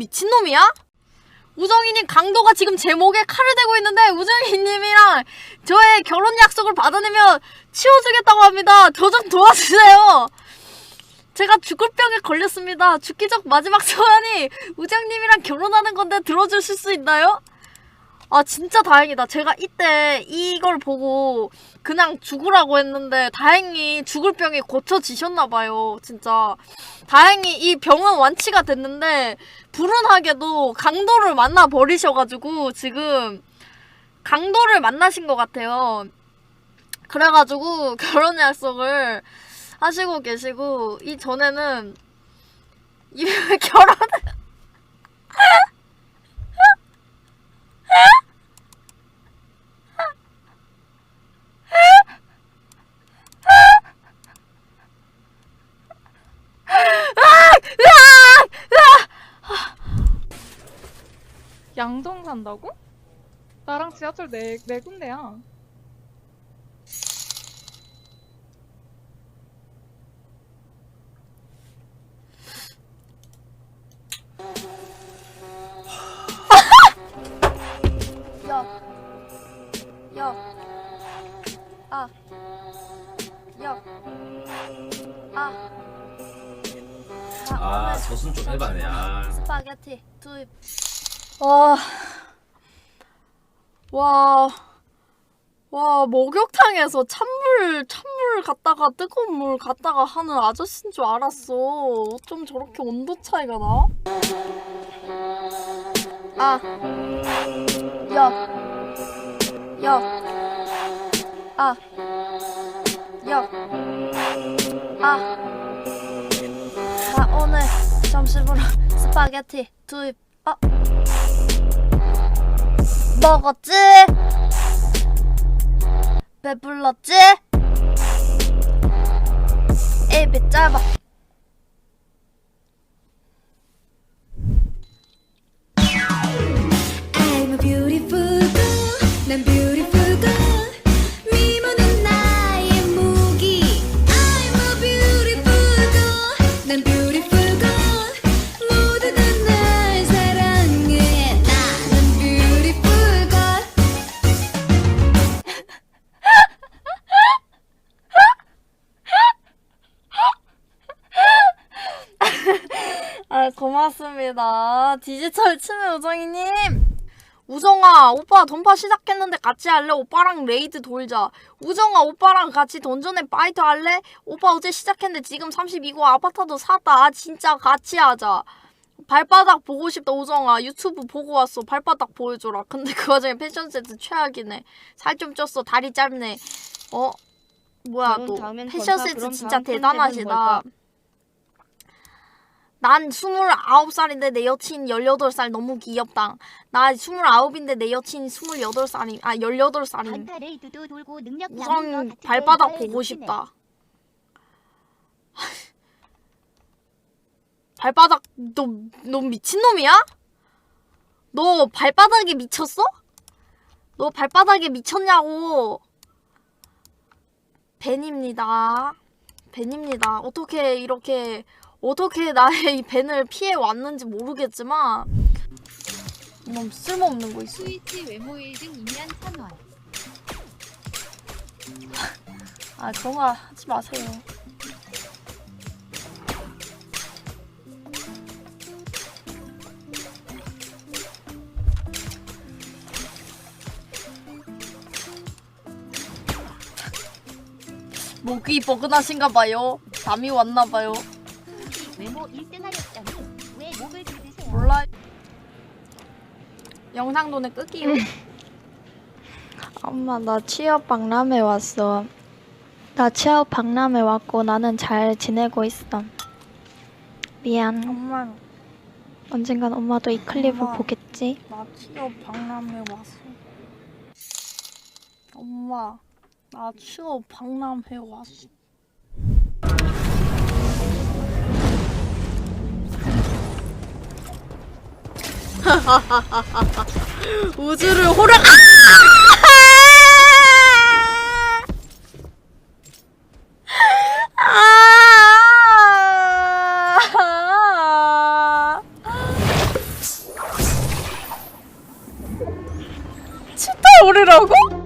미친놈이야? 우정이님 강도가 지금 제 목에 칼을 대고 있는데 우정이님이랑 저의 결혼 약속을 받아내면 치워주겠다고 합니다. 저 좀 도와주세요. 제가 죽을 병에 걸렸습니다. 죽기 전 마지막 소원이 우정님이랑 결혼하는 건데 들어주실 수 있나요? 아 진짜 다행이다. 제가 이때 이걸 보고 그냥 죽으라고 했는데 다행히 죽을 병이 고쳐지셨나 봐요. 진짜 다행히 이 병은 완치가 됐는데 불운하게도 강도를 만나 버리셔가지고 지금 강도를 만나신 것 같아요. 그래가지고 결혼 약속을 하시고 계시고 이 전에는 이 결혼 양동 산다고? 나랑 지하철 네, 네 군데야. 야, 야, 아, 야, 아, 아 젖은 좀 해봐네 아 스파게티 투입. 와, 와, 와 목욕탕에서 찬물 찬물 갖다가 뜨거운 물 갖다가 하는 아저씨인 줄 알았어. 어쩜 저렇게 온도 차이가 나? 아, 야, 야, 아, 야, 아. 나 오늘 점심으로 스파게티 두입 어? 먹었지? 배불렀지? 입이 짧아 아 고맙습니다. 디지털 치매 우정이님. 우정아 오빠 돈파 시작했는데 같이 할래? 오빠랑 레이드 돌자. 우정아 오빠랑 같이 던전에 파이터 할래? 오빠 어제 시작했는데 지금 32고 아바타도 샀다. 아 진짜 같이 하자. 발바닥 보고 싶다 우정아. 유튜브 보고 왔어. 발바닥 보여줘라. 근데 그 와중에 패션 세트 최악이네. 살 좀 쪘어. 다리 짧네. 어? 뭐야 또. 다음엔 패션 건사, 그럼 진짜 다음 컨셉은 대단하시다. 뭘까? 난 29살인데 내 여친 18살 너무 귀엽다. 나 29인데 내 여친 28살임. 아 18살임. 단타 레이드도 돌고 능력 남은 거 우선 발바닥 잘 보고. 싶다. 발바닥 너, 너 미친놈이야? 너 발바닥에 미쳤어? 너 발바닥에 미쳤냐고. 벤입니다. 벤입니다. 어떻게 이렇게 어떻게 나의 이 벤을 피해 왔는지 모르겠지만 너무 쓸모없는 거 있어. 스위치 외모 1등 2년 3원 아 그런 거 하지 마세요. 목이 뻐근하신가 봐요. 잠이 왔나 봐요. 외모 1등 하렸더니 왜 목을 긁으세요? 몰라. 영상 돈에 끄기요. 엄마 나 취업 박람회 왔어. 나 취업 박람회 왔고 나는 잘 지내고 있어. 미안. 엄마 언젠간 엄마도 이 클립을 엄마. 보겠지. 나 취업 박람회 왔어. 엄마, 나 취업 박람회 왔어. 우주를 호락 아... 아... 아... 아... 아... 아...